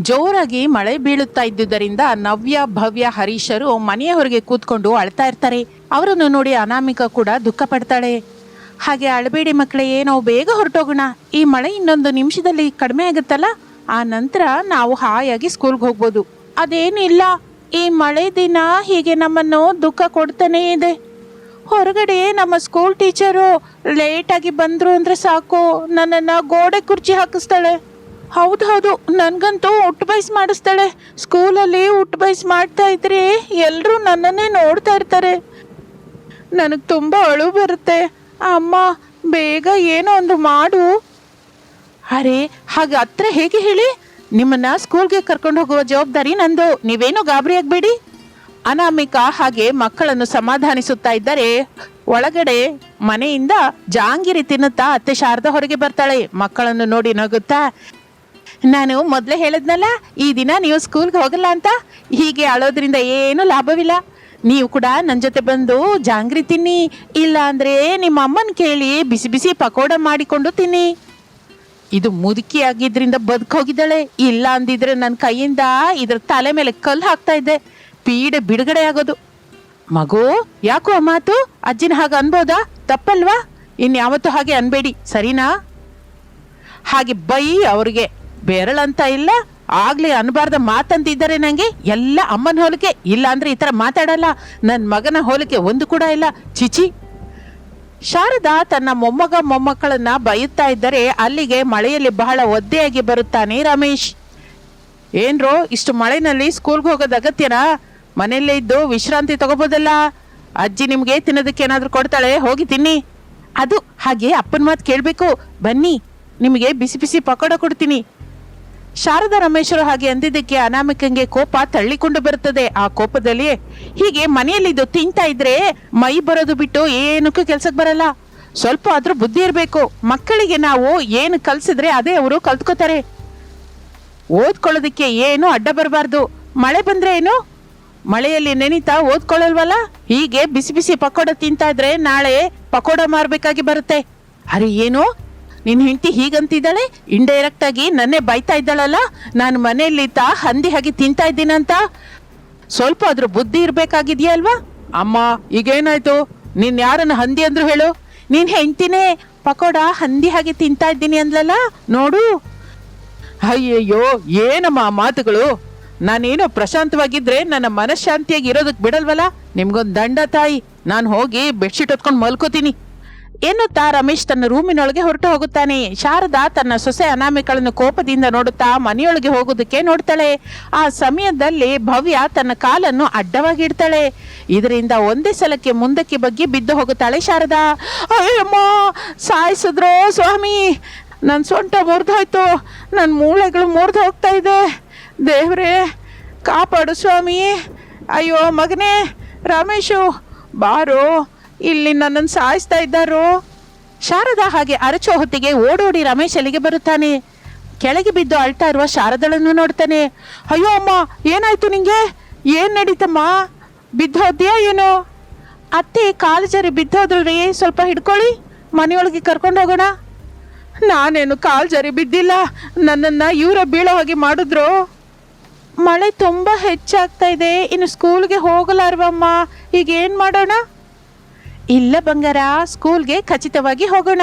ಜೋರಾಗಿ ಮಳೆ ಬೀಳುತ್ತಾ ಇದ್ದುದರಿಂದ ನವ್ಯ, ಭವ್ಯ ಹರೀಶರು ಮನೆಯ ಹೊರಗೆ ಕೂತ್ಕೊಂಡು ಅಳ್ತಾ ಇರ್ತಾರೆ. ಅವರನ್ನು ನೋಡಿ ಅನಾಮಿಕ ಕೂಡ ದುಃಖ ಪಡ್ತಾಳೆ. ಹಾಗೆ ಅಳಬೇಡಿ ಮಕ್ಕಳೇ, ನಾವು ಬೇಗ ಹೊರಟೋಗೋಣ. ಈ ಮಳೆ ಇನ್ನೊಂದು ನಿಮಿಷದಲ್ಲಿ ಕಡಿಮೆ ಆಗುತ್ತಲ್ಲ? ಆ ನಂತರ ನಾವು ಹಾಯಾಗಿ ಸ್ಕೂಲ್ಗೆ ಹೋಗ್ಬೋದು. ಅದೇನಿಲ್ಲ ಈ ಮಳೆ ದಿನ ಹೀಗೆ ನಮ್ಮನ್ನು ದುಃಖ ಕೊಡ್ತಾನೇ ಇದೆ. ಹೊರಗಡೆ ನಮ್ಮ ಸ್ಕೂಲ್ ಟೀಚರು ಲೇಟಾಗಿ ಬಂದರು ಅಂದರೆ ಸಾಕು. ನನ್ನನ್ನು ಗೋಡೆ ಕುರ್ಚಿ ಹಾಕಿಸ್ತಾಳೆ. ಹೌದು ಹೌದು. ನನಗಂತೂ ಉಟ್ಟು ಬೈಸ್ ಮಾಡಿಸ್ತಾಳೆ. ಸ್ಕೂಲಲ್ಲಿ ಉಟ್ಟು ಬೈಸ್ ಮಾಡ್ತಾ ಇದ್ರೆ ಎಲ್ಲರೂ ನನ್ನನ್ನೇ ನೋಡ್ತಾ ಇರ್ತಾರೆ. ನನಗೆ ತುಂಬ ಅಳು ಬರುತ್ತೆ. ಅಮ್ಮ, ಬೇಗ ಏನೋ ಒಂದು ಮಾಡು. ಅರೆ, ಹಾಗೆ ಹತ್ರ ಹೇಗೆ ಹೇಳಿ? ನಿಮ್ಮನ್ನ ಸ್ಕೂಲ್ಗೆ ಕರ್ಕೊಂಡು ಹೋಗುವ ಜವಾಬ್ದಾರಿ ನಂದು. ನೀವೇನು ಗಾಬರಿ ಆಗ್ಬೇಡಿ. ಅನಾಮಿಕಾ ಹಾಗೆ ಮಕ್ಕಳನ್ನು ಸಮಾಧಾನಿಸುತ್ತಾ ಇದ್ದರೆ ಒಳಗಡೆ ಮನೆಯಿಂದ ಜಾಂಗಿರಿ ತಿನ್ನುತ್ತಾ ಅತ್ತೆ ಶಾರದಾ ಹೊರಗೆ ಬರ್ತಾಳೆ. ಮಕ್ಕಳನ್ನು ನೋಡಿ ನಗುತ್ತಾ ನಾನು ಮೊದಲೇ ಹೇಳಿದ್ನಲ್ಲ, ಈ ದಿನ ನೀವು ಸ್ಕೂಲ್ಗೆ ಹೋಗಲ್ಲ ಅಂತ? ಹೀಗೆ ಅಳೋದ್ರಿಂದ ಏನು ಲಾಭವಿಲ್ಲ. ನೀವು ಕೂಡ ನನ್ನ ಜೊತೆ ಬಂದು ಜಾಂಗ್ರಿ ತಿನ್ನಿ ಇಲ್ಲ ಅಂದ್ರೆ ನಿಮ್ಮ ಅಮ್ಮನ ಕೇಳಿ ಬಿಸಿ ಬಿಸಿ ಪಕೋಡ ಮಾಡಿಕೊಂಡು ತಿನ್ನಿ. ಇದು ಮುದುಕಿ ಆಗಿದ್ರಿಂದ ಬದುಕೋಗಿದ್ದಾಳೆ. ಇಲ್ಲ ಅಂದಿದ್ರೆ ನನ್ನ ಕೈಯಿಂದ ಇದ್ರ ತಲೆ ಮೇಲೆ ಕಲ್ಲು ಹಾಕ್ತಾ ಇದ್ದೆ. ಪೀಡೆ ಬಿಡುಗಡೆ ಆಗೋದು. ಮಗು, ಯಾಕೋ ಆ ಮಾತು? ಅಜ್ಜಿನ ಹಾಗೆ ಅನ್ಬೋದಾ? ತಪ್ಪಲ್ವಾ? ಇನ್ಯಾವತ್ತೂ ಹಾಗೆ ಅನ್ಬೇಡಿ, ಸರಿನಾ? ಹಾಗೆ ಬೈ ಅವ್ರಿಗೆ. ಬೆರಳಂತ ಇಲ್ಲ, ಆಗ್ಲಿ ಅನ್ಬಾರ್ದ ಮಾತಂತಿದ್ದಾರೆ ನಂಗೆ ಎಲ್ಲ ಅಮ್ಮನ ಹೋಲಿಕೆ ಇಲ್ಲ ಅಂದ್ರೆ ಈ ತರ ಮಾತಾಡಲ್ಲ. ನನ್ನ ಮಗನ ಹೋಲಿಕೆ ಒಂದು ಕೂಡ ಇಲ್ಲ. ಚಿಚಿ. ಶಾರದಾ ತನ್ನ ಮೊಮ್ಮಗ ಮೊಮ್ಮಕ್ಕಳನ್ನ ಬೈಯುತ್ತಾ ಇದ್ದರೆ ಅಲ್ಲಿಗೆ ಮಳೆಯಲ್ಲಿ ಬಹಳ ಒದ್ದೆಯಾಗಿ ಬರುತ್ತಾನೆ ರಮೇಶ್. ಏನ್ರೋ, ಇಷ್ಟು ಮಳೆನಲ್ಲಿ ಸ್ಕೂಲ್ಗೆ ಹೋಗೋದು ಅಗತ್ಯನಾ? ಮನೆಯಲ್ಲೇ ಇದ್ದು ವಿಶ್ರಾಂತಿ ತಗೋಬೋದಲ್ಲ? ಅಜ್ಜಿ ನಿಮ್ಗೆ ತಿನ್ನೋದಕ್ಕೆ ಏನಾದ್ರೂ ಕೊಡ್ತಾಳೆ? ಹೋಗಿ ತಿನ್ನಿ. ಅದು ಹಾಗೆ ಅಪ್ಪನ ಮಾತು ಕೇಳಬೇಕು. ಬನ್ನಿ, ನಿಮಗೆ ಬಿಸಿ ಬಿಸಿ ಪಕೋಡ ಕೊಡ್ತೀನಿ. ಶಾರದಾ ರಮೇಶ್ವರ ಹಾಗೆ ಅಂದಿದ್ದಕ್ಕೆ ಅನಾಮಿಕಂಗೆ ಕೋಪ ತಳ್ಳಿಕೊಂಡು ಬರುತ್ತದೆ. ಆ ಕೋಪದಲ್ಲಿ ಹೀಗೆ ಮನೆಯಲ್ಲಿದ್ದು ತಿಂತಾ ಇದ್ರೆ ಮೈ ಬರೋದು ಬಿಟ್ಟು ಏನಕ್ಕೂ ಕೆಲ್ಸಕ್ಕೆ ಬರಲ್ಲ. ಸ್ವಲ್ಪ ಆದ್ರೂ ಬುದ್ಧಿ ಇರಬೇಕು. ಮಕ್ಕಳಿಗೆ ನಾವು ಏನು ಕಲ್ಸಿದ್ರೆ ಅದೇ ಅವರು ಕಲ್ತ್ಕೋತಾರೆ. ಓದ್ಕೊಳ್ಳೋದಕ್ಕೆ ಏನು ಅಡ್ಡ ಬರಬಾರ್ದು. ಮಳೆ ಬಂದ್ರೆ ಏನು? ಮಳೆಯಲ್ಲಿ ನೆನೀತಾ ಓದ್ಕೊಳ್ಳಲ್ವಲ್ಲ? ಹೀಗೆ ಬಿಸಿ ಬಿಸಿ ಪಕೋಡ ತಿಂತಾ ಇದ್ರೆ ನಾಳೆ ಪಕೋಡ ಮಾರ್ಬೇಕಾಗಿ ಬರುತ್ತೆ. ಅರೆ ಏನು? ನಿನ್ ಹೆಂಡತಿ ಹೀಗಂತಿದ್ದಾಳೆ? ಇಂಡೈರೆಕ್ಟ್ ಆಗಿ ನನ್ನೇ ಬೈತಾ ಇದ್ದಾಳಲ್ಲ? ನಾನು ಮನೆಯಲ್ಲಿದ್ದ ಹಂದಿ ಹಾಗೆ ತಿಂತಾ ಇದ್ದೀನಂತ? ಸ್ವಲ್ಪ ಆದ್ರೂ ಬುದ್ಧಿ ಇರಬೇಕಾಗಿದೆಯಾ ಅಲ್ವಾ? ಅಮ್ಮ, ಈಗೇನಾಯ್ತು? ನೀನ್ ಯಾರನ್ನ ಹಂದಿ ಅಂದ್ರು ಹೇಳು. ನೀನ್ ಹೆಂಡ್ತಿನೇ ಪಕೋಡ ಹಂದಿ ಹಾಗೆ ತಿಂತಾ ಇದ್ದೀನಿ ಅಂದ್ಲಲ್ಲ? ನೋಡು. ಅಯ್ಯಯ್ಯೋ, ಏನಮ್ಮ ಮಾತುಗಳು? ನಾನೇನೋ ಪ್ರಶಾಂತವಾಗಿದ್ರೆ ನನ್ನ ಮನಃಶಾಂತಿಯಾಗಿ ಇರೋದಕ್ಕೆ ಬಿಡಲ್ವಲ್ಲ? ನಿಮ್ಗೊಂದು ದಂಡ ತಾಯಿ. ನಾನು ಹೋಗಿ ಬೆಡ್ಶೀಟ್ ಹೊತ್ಕೊಂಡು ಮಲ್ಕೋತೀನಿ. ಎನ್ನುತ್ತಾ ರಮೇಶ್ ತನ್ನ ರೂಮಿನೊಳಗೆ ಹೊರಟು ಹೋಗುತ್ತಾನೆ. ಶಾರದಾ ತನ್ನ ಸೊಸೆ ಅನಾಮಿಕಳನ್ನು ಕೋಪದಿಂದ ನೋಡುತ್ತಾ ಮನೆಯೊಳಗೆ ಹೋಗೋದಕ್ಕೆ ನೋಡ್ತಾಳೆ. ಆ ಸಮಯದಲ್ಲಿ ಭವ್ಯ ತನ್ನ ಕಾಲನ್ನು ಅಡ್ಡವಾಗಿ ಇಡ್ತಾಳೆ. ಇದರಿಂದ ಒಂದೇ ಸಲಕ್ಕೆ ಮುಂದಕ್ಕೆ ಬಗ್ಗಿ ಬಿದ್ದು ಹೋಗುತ್ತಾಳೆ ಶಾರದಾ. ಅಯ್ಯಮ್ಮ, ಸಾಯಿಸಿದ್ರೋ ಸ್ವಾಮಿ ನನ್ನ ಸೊಂಟ ಮುರಿದೋಯ್ತು ನನ್ನ ಮೂಳೆಗಳು ಮುರಿದು ಹೋಗ್ತಾ ಇದೆ. ದೇವ್ರೇ, ಕಾಪಾಡು ಸ್ವಾಮಿ. ಅಯ್ಯೋ ಮಗನೇ, ರಮೇಶು, ಬಾರೋ. ಇಲ್ಲಿ ನನ್ನನ್ನು ಸಾಯಿಸ್ತಾ ಇದ್ದಾರೋ? ಶಾರದಾ ಹಾಗೆ ಅರಚೋ ಹೊತ್ತಿಗೆ ಓಡೋಡಿ ರಮೇಶ್ ಅಲ್ಲಿಗೆ ಬರುತ್ತಾನೆ. ಕೆಳಗೆ ಬಿದ್ದು ಅಳ್ತಾ ಇರುವ ಶಾರದಳನ್ನು ನೋಡ್ತಾನೆ. ಅಯ್ಯೋ ಅಮ್ಮ, ಏನಾಯ್ತು ನಿಂಗೆ? ಏನ್ ನಡೀತಮ್ಮ? ಬಿದ್ದೋದ್ಯಾ ಏನು? ಅತ್ತೆ ಕಾಲು ಜರಿ ಬಿದ್ದೋದ್ರಿ ಸ್ವಲ್ಪ ಹಿಡ್ಕೊಳ್ಳಿ. ಮನೆಯೊಳಗೆ ಕರ್ಕೊಂಡು ಹೋಗೋಣ. ನಾನೇನು ಕಾಲು ಜರಿ ಬಿದ್ದಿಲ್ಲ. ನನ್ನನ್ನು ಇವರ ಬೀಳೋ ಹಾಗೆ ಮಾಡಿದ್ರು? ಮಳೆ ತುಂಬ ಹೆಚ್ಚಾಗ್ತಾ ಇದೆ. ಇನ್ನು ಸ್ಕೂಲ್ಗೆ ಹೋಗಲಾರ್ವಮ್ಮ. ಈಗ ಏನು ಮಾಡೋಣ? ಇಲ್ಲ ಬಂಗಾರ ಸ್ಕೂಲ್ಗೆ ಖಚಿತವಾಗಿ ಹೋಗೋಣ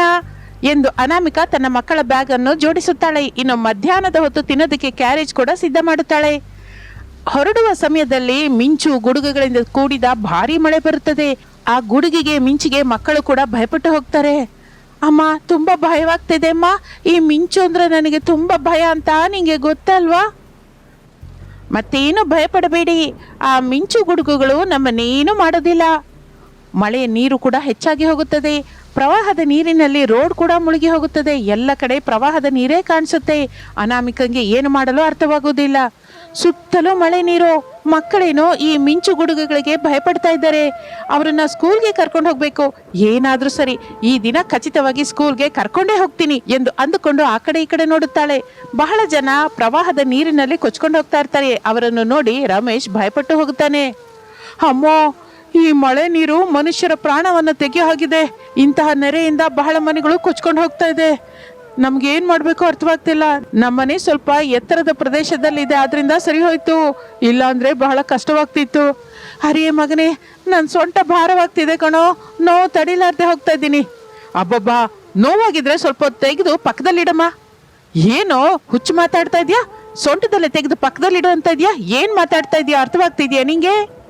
ಎಂದು ಅನಾಮಿಕಾ ತನ್ನ ಮಕ್ಕಳ ಬ್ಯಾಗ್ ಅನ್ನು ಜೋಡಿಸುತ್ತಾಳೆ. ಇನ್ನು ಮಧ್ಯಾಹ್ನದ ಹೊತ್ತು ತಿನ್ನೋದಕ್ಕೆ ಕ್ಯಾರೇಜ್ ಕೂಡ ಸಿದ್ಧ ಮಾಡುತ್ತಾಳೆ. ಹೊರಡುವ ಸಮಯದಲ್ಲಿ ಮಿಂಚು ಗುಡುಗುಗಳಿಂದ ಕೂಡಿದ ಭಾರಿ ಮಳೆ ಬರುತ್ತದೆ. ಆ ಗುಡುಗಿಗೆ, ಮಿಂಚಿಗೆ ಮಕ್ಕಳು ಕೂಡ ಭಯಪಟ್ಟು ಹೋಗ್ತಾರೆ. ಅಮ್ಮ, ತುಂಬಾ ಭಯವಾಗ್ತಿದೆ ಅಮ್ಮ. ಈ ಮಿಂಚು ಅಂದ್ರೆ ನನಗೆ ತುಂಬಾ ಭಯ ಅಂತ ನಿಂಗೆ ಗೊತ್ತಲ್ವಾ? ಮತ್ತೇನು ಭಯಪಡಬೇಡಿ. ಆ ಮಿಂಚು ಗುಡುಗುಗಳು ನಮ್ಮನ್ನೇನು ಮಾಡೋದಿಲ್ಲ. ಮಳೆಯ ನೀರು ಕೂಡ ಹೆಚ್ಚಾಗಿ ಹೋಗುತ್ತದೆ. ಪ್ರವಾಹದ ನೀರಿನಲ್ಲಿ ರೋಡ್ ಕೂಡ ಮುಳುಗಿ ಹೋಗುತ್ತದೆ. ಎಲ್ಲ ಕಡೆ ಪ್ರವಾಹದ ನೀರೇ ಕಾಣಿಸುತ್ತೆ. ಅನಾಮಿಕಂಗೆ ಏನು ಮಾಡಲು ಅರ್ಥವಾಗುವುದಿಲ್ಲ. ಸುತ್ತಲೂ ಮಳೆ ನೀರು. ಮಕ್ಕಳೇನೋ ಈ ಮಿಂಚು ಗುಡುಗುಗಳಿಗೆ ಭಯಪಡ್ತಾ ಇದ್ದಾರೆ. ಅವರನ್ನ ಸ್ಕೂಲ್ಗೆ ಕರ್ಕೊಂಡು ಹೋಗ್ಬೇಕು. ಏನಾದರೂ ಸರಿ, ಈ ದಿನ ಖಚಿತವಾಗಿ ಸ್ಕೂಲ್ಗೆ ಕರ್ಕೊಂಡೇ ಹೋಗ್ತೀನಿ ಎಂದು ಅಂದುಕೊಂಡು ಆ ಕಡೆ ಈ ಕಡೆ ನೋಡುತ್ತಾಳೆ. ಬಹಳ ಜನ ಪ್ರವಾಹದ ನೀರಿನಲ್ಲಿ ಕೊಚ್ಕೊಂಡು ಹೋಗ್ತಾ ಇರ್ತಾರೆ. ಅವರನ್ನು ನೋಡಿ ರಮೇಶ್ ಭಯಪಟ್ಟು ಹೋಗುತ್ತಾನೆ. ಅಮ್ಮೋ ಈ ಮಳೆ ನೀರು ಮನುಷ್ಯರ ಪ್ರಾಣವನ್ನು ತೆಗೆಯೋ ಹಾಗಿದೆ ಇಂತಹ ನೆರೆಯಿಂದ ಬಹಳ ಮನೆಗಳು ಕೊಚ್ಕೊಂಡು ಹೋಗ್ತಾ ಇದೆ. ನಮ್ಗೆ ಏನ್ ಮಾಡ್ಬೇಕು ಅರ್ಥವಾಗ್ತಿಲ್ಲ. ನಮ್ಮನೆ ಸ್ವಲ್ಪ ಎತ್ತರದ ಪ್ರದೇಶದಲ್ಲಿದೆ, ಆದ್ರಿಂದ ಸರಿ ಹೋಯ್ತು. ಇಲ್ಲ ಅಂದ್ರೆ ಬಹಳ ಕಷ್ಟವಾಗ್ತಿತ್ತು. ಹರಿಯೇ ಮಗನೇ, ನನ್ ಸೊಂಟ ಭಾರವಾಗ್ತಿದೆ ಕಣೋ. ನೋವು ತಡಿಲಾರ್ದೆ ಹೋಗ್ತಾ ಇದ್ದೀನಿ. ಅಬ್ಬಬ್ಬಾ, ನೋವಾಗಿದ್ರೆ ಸ್ವಲ್ಪ ತೆಗೆದು ಪಕ್ಕದಲ್ಲಿಡಮ್ಮ. ಏನೋ ಹುಚ್ಚು ಮಾತಾಡ್ತಾ ಇದೆಯಾ? ಸೊಂಟದಲ್ಲೇ ತೆಗೆದು ಪಕ್ಕದಲ್ಲಿಡು ಅಂತ ಇದೆಯಾ? ಏನ್ ಮಾತಾಡ್ತಾ ಇದೀಯಾ? ಅರ್ಥವಾಗ್ತಿದ್ಯಾ ನಿಂಗೆ?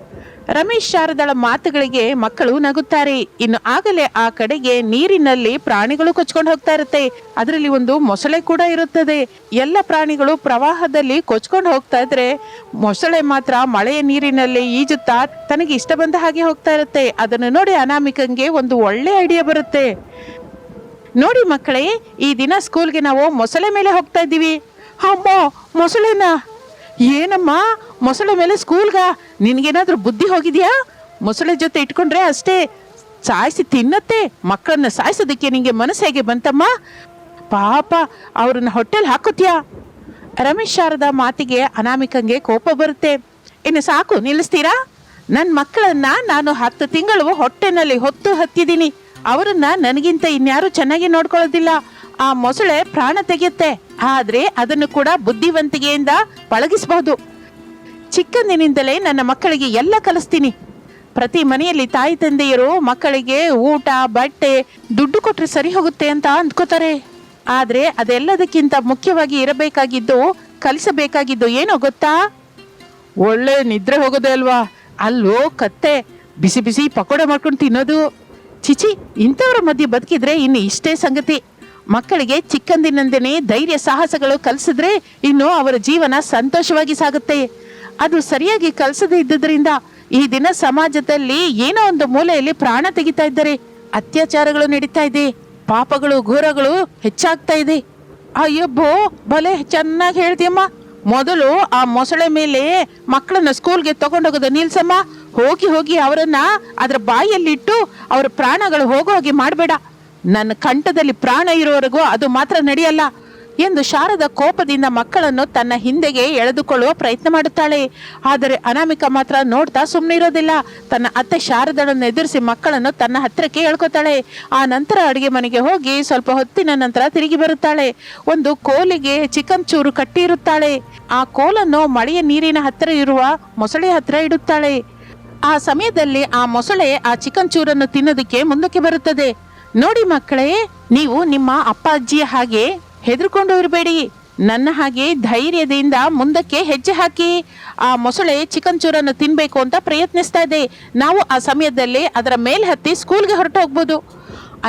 ರಮೇಶ್ ಶಾರದಳ ಮಾತುಗಳಿಗೆ ಮಕ್ಕಳು ನಗುತ್ತಾರೆ. ಇನ್ನು ಆಗಲೇ ಆ ಕಡೆಗೆ ನೀರಿನಲ್ಲಿ ಪ್ರಾಣಿಗಳು ಕೊಚ್ಕೊಂಡು ಹೋಗ್ತಾ ಇರುತ್ತೆ. ಅದರಲ್ಲಿ ಒಂದು ಮೊಸಳೆ ಕೂಡ ಇರುತ್ತದೆ. ಎಲ್ಲ ಪ್ರಾಣಿಗಳು ಪ್ರವಾಹದಲ್ಲಿ ಕೊಚ್ಕೊಂಡು ಹೋಗ್ತಾ ಇದ್ರೆ ಮೊಸಳೆ ಮಾತ್ರ ಮಳೆಯ ನೀರಿನಲ್ಲಿ ಈಜುತ್ತಾ ತನಗೆ ಇಷ್ಟ ಬಂದ ಹಾಗೆ ಹೋಗ್ತಾ ಇರುತ್ತೆ. ಅದನ್ನು ನೋಡಿ ಅನಾಮಿಕಂಗೆ ಒಂದು ಒಳ್ಳೆ ಐಡಿಯಾ ಬರುತ್ತೆ. ನೋಡಿ ಮಕ್ಕಳೇ, ಈ ದಿನ ಸ್ಕೂಲ್ಗೆ ನಾವು ಮೊಸಳೆ ಮೇಲೆ ಹೋಗ್ತಾ ಇದ್ದೀವಿ. ಅಮ್ಮ, ಮೊಸಳೆನಾ? ಏನಮ್ಮ, ಮೊಸಳೆ ಮೇಲೆ ಸ್ಕೂಲ್ಗ? ನಿನಗೇನಾದರೂ ಬುದ್ಧಿ ಹೋಗಿದ್ಯಾ? ಮೊಸಳೆ ಜೊತೆ ಇಟ್ಕೊಂಡ್ರೆ ಅಷ್ಟೇ ಸಾಯಿಸಿ ತಿನ್ನತ್ತೆ, ಮಕ್ಕಳನ್ನ ಸಾಯಿಸೋದಕ್ಕೆ ನಿನಗೆ ಮನಸ್ಸು ಹೇಗೆ ಬಂತಮ್ಮ? ಪಾಪ, ಅವ್ರನ್ನ ಹೊಟ್ಟೆಲ್ ಹಾಕೋತ್ಯಾ? ರಮೇಶ್ ಶಾರದಾ ಮಾತಿಗೆ ಅನಾಮಿಕಂಗೆ ಕೋಪ ಬರುತ್ತೆ. ಇನ್ನು ಸಾಕು, ನಿಲ್ಲಿಸ್ತೀರಾ? ನನ್ನ ಮಕ್ಕಳನ್ನ ನಾನು ಹತ್ತು ತಿಂಗಳು ಹೊಟ್ಟೆನಲ್ಲಿ ಹೊತ್ತು ಹತ್ತಿದ್ದೀನಿ. ಅವರನ್ನ ನನಗಿಂತ ಇನ್ಯಾರು ಚೆನ್ನಾಗಿ ನೋಡ್ಕೊಳ್ಳೋದಿಲ್ಲ. ಆ ಮೊಸಳೆ ಪ್ರಾಣ ತೆಗೆಯುತ್ತೆ. ಆದ್ರೆ ಅದನ್ನು ಕೂಡ ಬುದ್ಧಿವಂತಿಕೆಯಿಂದ ಪಳಗಿಸಬಹುದು. ಚಿಕ್ಕಂದಿನಿಂದಲೇ ನನ್ನ ಮಕ್ಕಳಿಗೆ ಎಲ್ಲ ಕಲಿಸ್ತೀನಿ. ಪ್ರತಿ ಮನೆಯಲ್ಲಿ ತಾಯಿ ತಂದೆಯರು ಮಕ್ಕಳಿಗೆ ಊಟ, ಬಟ್ಟೆ, ದುಡ್ಡು ಕೊಟ್ಟರೆ ಸರಿ ಹೋಗುತ್ತೆ ಅಂತ ಅಂದ್ಕೋತಾರೆ. ಆದ್ರೆ ಅದೆಲ್ಲದಕ್ಕಿಂತ ಮುಖ್ಯವಾಗಿ ಇರಬೇಕಾಗಿದ್ದು, ಕಲಿಸಬೇಕಾಗಿದ್ದು ಏನೋ ಗೊತ್ತಾ? ಒಳ್ಳೆ ನಿದ್ರೆ ಹೋಗೋದೇ ಅಲ್ವಾ? ಅಲ್ಲೋ ಕತ್ತೆ, ಬಿಸಿ ಬಿಸಿ ಪಕೋಡ ಮಾಡ್ಕೊಂಡು ತಿನ್ನೋದು. ಚಿಚಿ ಇಂಥವ್ರ ಮಧ್ಯೆ ಬದುಕಿದ್ರೆ ಇನ್ನು ಇಷ್ಟೇ ಸಂಗತಿ. ಮಕ್ಕಳಿಗೆ ಚಿಕ್ಕಂದಿನಿಂದನೇ ಧೈರ್ಯ ಸಾಹಸಗಳು ಕಲಿಸಿದ್ರೆ ಇನ್ನು ಅವರ ಜೀವನ ಸಂತೋಷವಾಗಿ ಸಾಗುತ್ತೆ. ಅದು ಸರಿಯಾಗಿ ಕಲಿಸದೇ ಇದ್ದುದರಿಂದ ಈ ದಿನ ಸಮಾಜದಲ್ಲಿ ಏನೋ ಒಂದು ಮೂಲೆಯಲ್ಲಿ ಪ್ರಾಣ ತೆಗಿತಾ ಇದ್ದಾರೆ ಅತ್ಯಾಚಾರಗಳು ನಡೀತಾ ಇದೆ, ಪಾಪಗಳು, ಘೋರಗಳು ಹೆಚ್ಚಾಗ್ತಾ ಇದೆ. ಅಯ್ಯಬ್ಬೋ ಬಲೆ ಚೆನ್ನಾಗಿ ಹೇಳ್ತೀಯಮ್ಮ. ಮೊದಲು ಆ ಮೊಸಳೆ ಮೇಲೆ ಮಕ್ಕಳನ್ನ ಸ್ಕೂಲ್ಗೆ ತಗೊಂಡೋಗೋದು ನಿಲ್ಸಮ್ಮ. ಹೋಗಿ ಹೋಗಿ ಅವರನ್ನ ಅದರ ಬಾಯಲ್ಲಿಟ್ಟು ಅವರ ಪ್ರಾಣಗಳು ಹೋಗೋ ಹಾಗೆ ಮಾಡಬೇಡ. ನನ್ನ ಕಂಠದಲ್ಲಿ ಪ್ರಾಣ ಇರೋವರೆಗೂ ಅದು ಮಾತ್ರ ನಡೆಯಲ್ಲ ಎಂದು ಶಾರದ ಕೋಪದಿಂದ ಮಕ್ಕಳನ್ನು ತನ್ನ ಹಿಂದೆಗೆ ಎಳೆದುಕೊಳ್ಳುವ ಪ್ರಯತ್ನ ಮಾಡುತ್ತಾಳೆ. ಆದರೆ ಅನಾಮಿಕ ಮಾತ್ರ ನೋಡ್ತಾ ಸುಮ್ಮನೆ ಇರೋದಿಲ್ಲ. ತನ್ನ ಅತ್ತೆ ಶಾರದಳನ್ನು ಎದುರಿಸಿ ಮಕ್ಕಳನ್ನು ತನ್ನ ಹತ್ತಿರಕ್ಕೆ ಎಳ್ಕೊತಾಳೆ. ಆ ನಂತರ ಅಡುಗೆ ಮನೆಗೆ ಹೋಗಿ ಸ್ವಲ್ಪ ಹೊತ್ತಿನ ನಂತರ ತಿರುಗಿ ಬರುತ್ತಾಳೆ. ಒಂದು ಕೋಲಿಗೆ ಚಿಕನ್ ಚೂರು ಕಟ್ಟಿರುತ್ತಾಳೆ ಆ ಕೋಲನ್ನು ಮಳೆಯ ನೀರಿನ ಹತ್ತಿರ ಇರುವ ಮೊಸಳೆ ಹತ್ತಿರ ಇಡುತ್ತಾಳೆ. ಆ ಸಮಯದಲ್ಲಿ ಆ ಮೊಸಳೆ ಆ ಚಿಕನ್ ಚೂರನ್ನು ತಿನ್ನೋದಕ್ಕೆ ಮುಂದಕ್ಕೆ ಬರುತ್ತದೆ. ನೋಡಿ ಮಕ್ಕಳೇ, ನೀವು ನಿಮ್ಮ ಅಪ್ಪ ಅಜ್ಜಿಯ ಹಾಗೆ ಹೆದರ್ಕೊಂಡು ಇರಬೇಡಿ ನನ್ನ ಹಾಗೆ ಧೈರ್ಯದಿಂದ ಮುಂದಕ್ಕೆ ಹೆಜ್ಜೆ ಹಾಕಿ. ಆ ಮೊಸಳೆ ಚಿಕನ್ ಚೂರನ್ನು ತಿನ್ನಬೇಕು ಅಂತ ಪ್ರಯತ್ನಿಸ್ತಾ ಇದೆ. ನಾವು ಆ ಸಮಯದಲ್ಲಿ ಅದರ ಮೇಲೆ ಹತ್ತಿ ಸ್ಕೂಲ್ಗೆ ಹೊರಟು ಹೋಗ್ಬೋದು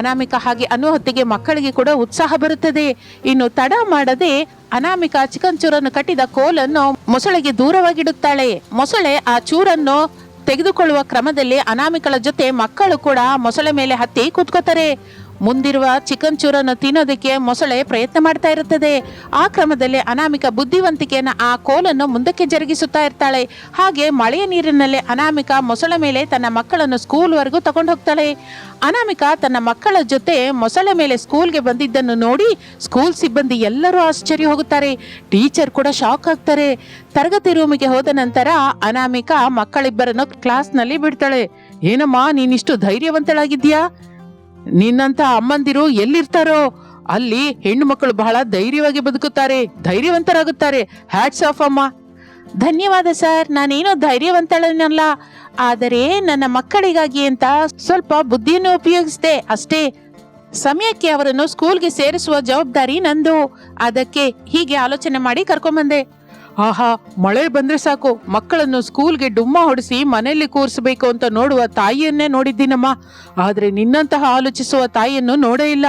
ಅನಾಮಿಕ ಹಾಗೆ ಅನ್ನೋ ಹೊತ್ತಿಗೆ ಮಕ್ಕಳಿಗೆ ಕೂಡ ಉತ್ಸಾಹ ಬರುತ್ತದೆ. ಇನ್ನು ತಡ ಮಾಡದೆ ಅನಾಮಿಕ ಚಿಕನ್ ಚೂರನ್ನು ಕಟ್ಟಿದ ಕೋಲನ್ನು ಮೊಸಳೆಗೆ ದೂರವಾಗಿಡುತ್ತಾಳೆ. ಮೊಸಳೆ ಆ ಚೂರನ್ನು ತೆಗೆದುಕೊಳ್ಳುವ ಕ್ರಮದಲ್ಲಿ ಅನಾಮಿಕಳ ಜೊತೆ ಮಕ್ಕಳು ಕೂಡ ಮೊಸಳೆ ಮೇಲೆ ಹತ್ತಿ ಕೂತ್ಕೋತಾರೆ. ಮುಂದಿರುವ ಚಿಕನ್ ಚೂರನ್ನು ತಿನ್ನೋದಕ್ಕೆ ಮೊಸಳೆ ಪ್ರಯತ್ನ ಮಾಡ್ತಾ ಇರುತ್ತದೆ. ಆ ಕ್ರಮದಲ್ಲಿ ಅನಾಮಿಕ ಬುದ್ಧಿವಂತಿಕೆಯನ್ನು ಆ ಕೋಲನ್ನು ಮುಂದಕ್ಕೆ ಜರುಗಿಸುತ್ತಾ ಇರ್ತಾಳೆ. ಹಾಗೆ ಮಳೆಯ ನೀರಿನಲ್ಲಿ ಅನಾಮಿಕ ಮೊಸಳೆ ಮೇಲೆ ತನ್ನ ಮಕ್ಕಳನ್ನು ಸ್ಕೂಲ್ವರೆಗೂ ತಗೊಂಡು ಹೋಗ್ತಾಳೆ. ಅನಾಮಿಕ ತನ್ನ ಮಕ್ಕಳ ಜೊತೆ ಮೊಸಳೆ ಮೇಲೆ ಸ್ಕೂಲ್ಗೆ ಬಂದಿದ್ದನ್ನು ನೋಡಿ ಸ್ಕೂಲ್ ಸಿಬ್ಬಂದಿ ಎಲ್ಲರೂ ಆಶ್ಚರ್ಯ ಹೋಗುತ್ತಾರೆ. ಟೀಚರ್ ಕೂಡ ಶಾಕ್ ಆಗ್ತಾರೆ. ತರಗತಿ ರೂಮಿಗೆ ಹೋದ ನಂತರ ಅನಾಮಿಕ ಮಕ್ಕಳಿಬ್ಬರನ್ನು ಕ್ಲಾಸ್ನಲ್ಲಿ ಬಿಡ್ತಾಳೆ. ಏನಮ್ಮ, ನೀನಿಷ್ಟು ಧೈರ್ಯವಂತಳಾಗಿದ್ಯಾ ನಿನ್ನಂತ ಅಮ್ಮಂದಿರು ಎಲ್ಲಿರ್ತಾರೋ ಅಲ್ಲಿ ಹೆಣ್ಣು ಮಕ್ಕಳು ಬಹಳ ಧೈರ್ಯವಾಗಿ ಬದುಕುತ್ತಾರೆ, ಧೈರ್ಯವಂತರಾಗುತ್ತಾರೆ. ಹ್ಯಾಟ್ಸ್ ಆಫ್ ಅಮ್ಮ. ಧನ್ಯವಾದ ಸರ್, ನಾನೇನು ಧೈರ್ಯವಂತಳನಲ್ಲ ಆದರೆ ನನ್ನ ಮಕ್ಕಳಿಗಾಗಿ ಅಂತ ಸ್ವಲ್ಪ ಬುದ್ಧಿಯನ್ನು ಉಪಯೋಗಿಸಿದೆ ಅಷ್ಟೇ. ಸಮಯಕ್ಕೆ ಅವರನ್ನು ಸ್ಕೂಲ್ಗೆ ಸೇರಿಸುವ ಜವಾಬ್ದಾರಿ ನಂದು. ಅದಕ್ಕೆ ಹೀಗೆ ಆಲೋಚನೆ ಮಾಡಿ ಕರ್ಕೊಂಬಂದೆ. ಆಹಾ, ಮಳೆ ಬಂದ್ರೆ ಸಾಕು. ಮಕ್ಕಳನ್ನು ಸ್ಕೂಲ್ಗೆ ಡುಮ್ಮ ಹೊಡಿಸಿ ಮನೆಯಲ್ಲಿ ಕೂರಿಸಬೇಕು ಅಂತ ನೋಡುವ ತಾಯಿಯನ್ನೇ ನೋಡಿದ್ದೀನಮ್ಮ. ಆದರೆ ನಿನ್ನಂತಹ ಆಲೋಚಿಸುವ ತಾಯಿಯನ್ನು ನೋಡೇ ಇಲ್ಲ.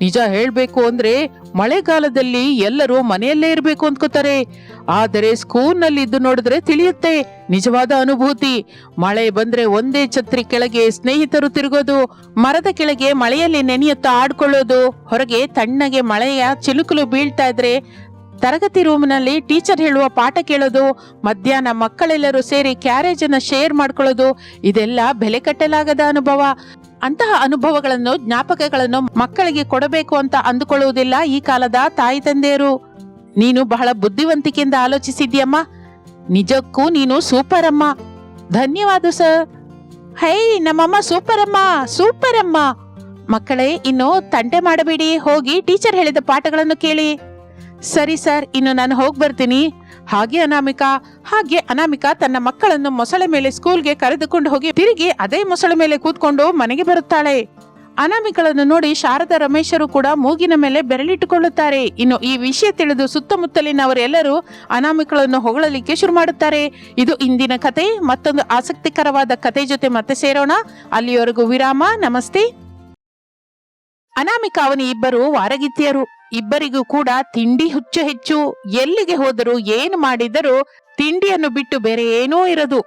ನಿಜ ಹೇಳಬೇಕು ಅಂದ್ರೆ ಮಳೆಗಾಲದಲ್ಲಿ ಎಲ್ಲರೂ ಮನೆಯಲ್ಲೇ ಇರಬೇಕು ಅಂದ್ಕೋತಾರೆ. ಆದರೆ ಸ್ಕೂಲ್ನಲ್ಲಿ ಇದ್ದು ನೋಡಿದ್ರೆ ತಿಳಿಯುತ್ತೆ. ನಿಜವಾದ ಅನುಭೂತಿ. ಮಳೆ ಬಂದ್ರೆ ಒಂದೇ ಛತ್ರಿ ಕೆಳಗೆ ಸ್ನೇಹಿತರು ತಿರುಗೋದು, ಮರದ ಕೆಳಗೆ ಮಳೆಯಲ್ಲಿ ನೆನೆಯುತ್ತಾ ಆಡ್ಕೊಳ್ಳೋದು. ಹೊರಗೆ ತಣ್ಣಗೆ ಮಳೆಯ ಚಿಲುಕಲು ಬೀಳ್ತಾ ಇದ್ರೆ ತರಗತಿ ರೂಮ್ನಲ್ಲಿ ಟೀಚರ್ ಹೇಳುವ ಪಾಠ ಕೇಳೋದು, ಮಧ್ಯಾಹ್ನ ಮಕ್ಕಳೆಲ್ಲರೂ ಸೇರಿ ಕ್ಯಾರೇಜ್ ಅನ್ನ ಶೇರ್ ಮಾಡ್ಕೊಳ್ಳೋದು, ಇದೆಲ್ಲ ಬೆಲೆ ಕಟ್ಟಲಾಗದ ಅನುಭವ. ಅಂತಹ ಅನುಭವಗಳನ್ನು, ಜ್ಞಾಪಕಗಳನ್ನು ಮಕ್ಕಳಿಗೆ ಕೊಡಬೇಕು ಅಂತ ಅಂದುಕೊಳ್ಳುವುದಿಲ್ಲ ಈ ಕಾಲದ ತಾಯಿ ತಂದೆಯರು. ನೀನು ಬಹಳ ಬುದ್ಧಿವಂತಿಕೆಯಿಂದ ಆಲೋಚಿಸಿದ್ಯಮ್ಮ ನಿಜಕ್ಕೂ ನೀನು ಸೂಪರ್ ಅಮ್ಮ ಧನ್ಯವಾದ ಸರ್. ಹೈ, ನಮ್ಮಮ್ಮ ಸೂಪರ್ ಅಮ್ಮ ಸೂಪರ್ ಅಮ್ಮ ಮಕ್ಕಳೇ, ಇನ್ನು ತಂಟೆ ಮಾಡಬೇಡಿ, ಹೋಗಿ ಟೀಚರ್ ಹೇಳಿದ ಪಾಠಗಳನ್ನು ಕೇಳಿ. ಸರಿ ಸರ್, ಇನ್ನು ನಾನು ಹೋಗಿ ಬರ್ತೀನಿ. ಹಾಗೆ ಅನಾಮಿಕಾ ಹಾಗೆ ಅನಾಮಿಕಾ ತನ್ನ ಮಕ್ಕಳನ್ನು ಮೊಸಳೆ ಮೇಲೆ ಸ್ಕೂಲ್ಗೆ ಕರೆದುಕೊಂಡು ಹೋಗಿ ತಿರುಗಿ ಅದೇ ಮೊಸಳೆ ಮೇಲೆ ಕೂತ್ಕೊಂಡು ಮನೆಗೆ ಬರುತ್ತಾಳೆ. ಅನಾಮಿಕಳನ್ನು ನೋಡಿ ಶಾರದಾ ರಮೇಶರು ಕೂಡ ಮೂಗಿನ ಮೇಲೆ ಬೆರಳಿಟ್ಟುಕೊಳ್ಳುತ್ತಾರೆ. ಇನ್ನು ಈ ವಿಷಯ ತಿಳಿದು ಸುತ್ತಮುತ್ತಲಿನವರೆಲ್ಲರೂ ಅನಾಮಿಕಳನ್ನು ಹೊಗಳಲಿಕ್ಕೆ ಶುರು ಮಾಡುತ್ತಾರೆ. ಇದು ಇಂದಿನ ಕತೆ, ಮತ್ತೊಂದು ಆಸಕ್ತಿಕರವಾದ ಕತೆ ಜೊತೆ ಮತ್ತೆ ಸೇರೋಣ. ಅಲ್ಲಿಯವರೆಗೂ ವಿರಾಮ, ನಮಸ್ತೆ. ಅನಾಮಿಕಾ ಅವನಿ ಇಬ್ಬರು ವಾರಗಿತ್ತಿಯರು ಇಬ್ಬರಿಗೂ ಕೂಡ ತಿಂಡಿ ಹುಚ್ಚು ಹೆಚ್ಚು. ಎಲ್ಲಿಗೆ ಹೋದರೂ ಏನು ಮಾಡಿದರೂ ತಿಂಡಿಯನ್ನು ಬಿಟ್ಟು ಬೇರೆ ಏನೂ ಇರದು.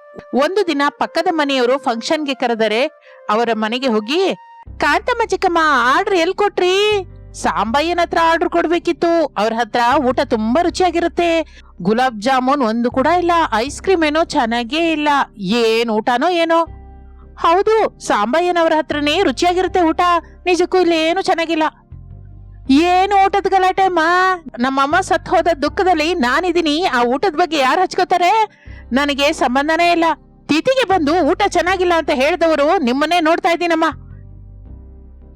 ಒಂದು ದಿನ ಪಕ್ಕದ ಮನೆಯವರು ಫಂಕ್ಷನ್ಗೆ ಕರೆದರೆ, ಅವರ ಮನೆಗೆ ಹೋಗಿ, ಕಾಂತಮ್ಮ ಚಿಕ್ಕಮ್ಮ, ಆರ್ಡರ್ ಎಲ್ ಕೊಟ್ರಿ? ಸಾಂಬಯ್ಯನ ಹತ್ರ ಆರ್ಡರ್ ಕೊಡ್ಬೇಕಿತ್ತು. ಅವ್ರ ಹತ್ರ ಊಟ ತುಂಬಾ ರುಚಿಯಾಗಿರುತ್ತೆ. ಗುಲಾಬ್ ಜಾಮೂನ್ ಒಂದು ಕೂಡ ಇಲ್ಲ. ಐಸ್ ಕ್ರೀಮ್ ಏನೋ ಚೆನ್ನಾಗೇ ಇಲ್ಲ. ಏನ್ ಊಟನೋ ಏನೋ? ಹೌದು, ಸಾಂಬಯ್ಯನವರ ಹತ್ರನೇ ರುಚಿಯಾಗಿರುತ್ತೆ ಊಟ. ನಿಜಕ್ಕೂ ಇಲ್ಲಿ ಏನು ಚೆನ್ನಾಗಿಲ್ಲ. ಏನು ಊಟದ ಗಲಾಟೆ ಅಮ್ಮ? ನಮ್ಮಮ್ಮ ಸತ್ ಹೋದ ದುಃಖದಲ್ಲಿ ನಾನಿದ್ದೀನಿ. ಆ ಊಟದ ಬಗ್ಗೆ ಯಾರು ಹಚ್ಕೋತಾರೆ? ನನಗೆ ಸಂಬಂಧನೇ ಇಲ್ಲ. ತಿಥಿಗೆ ಬಂದು ಊಟ ಚೆನ್ನಾಗಿಲ್ಲ ಅಂತ ಹೇಳಿದವರು ನಿಮ್ಮನ್ನೇ ನೋಡ್ತಾ ಇದ್ದೀನಮ್ಮ.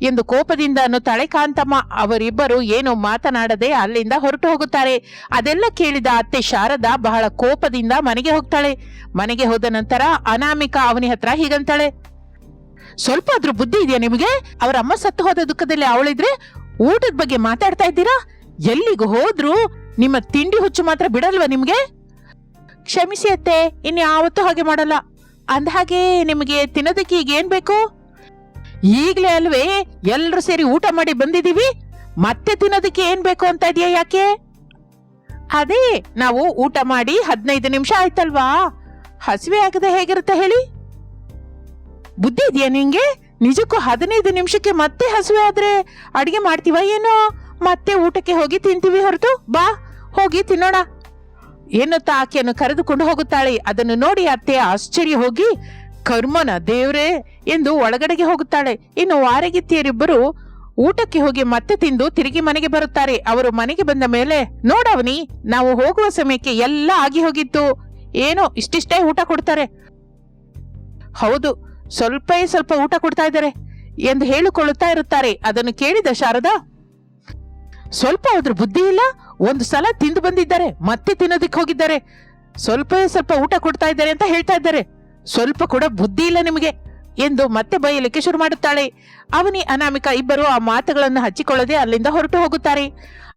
ಎಂದು ಕೋಪದಿಂದ ಅನ್ನುತ್ತಾಳೆ ಕಾಂತಮ್ಮ ಅವರಿಬ್ಬರು ಏನು ಮಾತನಾಡದೆ ಅಲ್ಲಿಂದ ಹೊರಟು ಹೋಗುತ್ತಾರೆ. ಅದೆಲ್ಲ ಕೇಳಿದ ಅತ್ತೆ ಶಾರದಾ ಬಹಳ ಕೋಪದಿಂದ ಮನೆಗೆ ಹೋಗ್ತಾಳೆ. ಮನೆಗೆ ಹೋದ ನಂತರ ಅನಾಮಿಕಾ ಅವನಿ ಹತ್ರ ಹೀಗಂತಾಳೆ. ಸ್ವಲ್ಪ ಆದ್ರೂ ಬುದ್ಧಿ ಇದೆಯಾ ನಿಮಗೆ? ಅವರ ಅಮ್ಮ ಸತ್ತು ಹೋದ ದುಃಖದಲ್ಲಿ ಅವಳಿದ್ರೆ ಊಟದ ಬಗ್ಗೆ ಮಾತಾಡ್ತಾ ಇದ್ದೀರಾ? ಎಲ್ಲಿಗೂ ಹೋದ್ರು ನಿಮ್ಮ ತಿಂಡಿ ಹುಚ್ಚು ಮಾತ್ರ ಬಿಡಲ್ವಾ ನಿಮ್ಗೆ? ಕ್ಷಮಿಸಿ ಅತ್ತೆ ಇನ್ಯಾವತ್ತೂ ಹಾಗೆ ಮಾಡಲ್ಲ. ಅಂದಹಾಗೆ ನಿಮಗೆ ತಿನ್ನೋದಕ್ಕೆ ಈಗ ಏನ್ ಬೇಕು? ಈಗಲೇ ಅಲ್ವೇ ಎಲ್ಲರೂ ಸೇರಿ ಊಟ ಮಾಡಿ ಬಂದಿದೀವಿ ಮತ್ತೆ ತಿನ್ನೋದಕ್ಕೆ ಏನ್ ಬೇಕು ಅಂತ ಇದೆಯಾ ಯಾಕೆ? ಅದೇ, ನಾವು ಊಟ ಮಾಡಿ ಹದಿನೈದು ನಿಮಿಷ ಆಯ್ತಲ್ವಾ? ಹಸಿವೆ ಆಗದೆ ಹೇಗಿರುತ್ತೆ ಹೇಳಿ? ಬುದ್ಧಿ ಇದೆಯಾ ನಿಂಗೆ? ನಿಜಕ್ಕೂ ಹದಿನೈದು ನಿಮಿಷಕ್ಕೆ ಮತ್ತೆ ಹಸುವೆ ಆದ್ರೆ ಅಡಿಗೆ ಮಾಡ್ತೀವ ಏನೋ? ಮತ್ತೆ ಊಟಕ್ಕೆ ಹೋಗಿ ತಿಂತೀವಿ ಹೊರತು? ಬಾ, ಹೋಗಿ ತಿನ್ನೋಣ. ಎನ್ನುತ್ತಾ ಆಕೆಯನ್ನು ಕರೆದುಕೊಂಡು ಹೋಗುತ್ತಾಳೆ. ಅದನ್ನು ನೋಡಿ ಅತ್ತೆ ಆಶ್ಚರ್ಯ ಹೋಗಿ, ಕರ್ಮನ ದೇವ್ರೇ ಎಂದು ಒಳಗಡೆಗೆ ಹೋಗುತ್ತಾಳೆ. ಇನ್ನು ವಾರಗಿತ್ತಿಯರಿಬ್ಬರು ಊಟಕ್ಕೆ ಹೋಗಿ ಮತ್ತೆ ತಿಂದು ತಿರುಗಿ ಮನೆಗೆ ಬರುತ್ತಾರೆ. ಅವರು ಮನೆಗೆ ಬಂದ ಮೇಲೆ, ನೋಡವನಿ, ನಾವು ಹೋಗುವ ಸಮಯಕ್ಕೆ ಎಲ್ಲ ಆಗಿ ಹೋಗಿತ್ತು. ಏನೋ ಇಷ್ಟಿಷ್ಟೇ ಊಟ ಕೊಡ್ತಾರೆ. ಹೌದು ಸ್ವಲ್ಪ ಸ್ವಲ್ಪ ಊಟ ಕೊಡ್ತಾ ಇದ್ದಾರೆ ಎಂದು ಹೇಳಿಕೊಳ್ಳುತ್ತಾ ಇರುತ್ತಾರೆ. ಅದನ್ನು ಕೇಳಿದ ಶಾರದಾ, ಸ್ವಲ್ಪ ಹೋದ್ರ ಬುದ್ಧಿ ಇಲ್ಲ, ಒಂದು ಸಲ ತಿಂದು ಬಂದಿದ್ದಾರೆ, ಮತ್ತೆ ತಿನ್ನೋದಕ್ಕೆ ಹೋಗಿದ್ದಾರೆ. ಸ್ವಲ್ಪ ಸ್ವಲ್ಪ ಊಟ ಕೊಡ್ತಾ ಇದ್ದಾರೆ ಅಂತ ಹೇಳ್ತಾ ಇದ್ದಾರೆ. ಸ್ವಲ್ಪ ಕೂಡ ಬುದ್ಧಿ ಇಲ್ಲ ನಿಮಗೆ ಎಂದು ಮತ್ತೆ ಬೈಯಲಿಕ್ಕೆ ಶುರು ಮಾಡುತ್ತಾಳೆ. ಅವನಿ, ಅನಾಮಿಕ ಇಬ್ಬರು ಆ ಮಾತುಗಳನ್ನು ಹಚ್ಚಿಕೊಳ್ಳದೆ ಅಲ್ಲಿಂದ ಹೊರಟು ಹೋಗುತ್ತಾರೆ.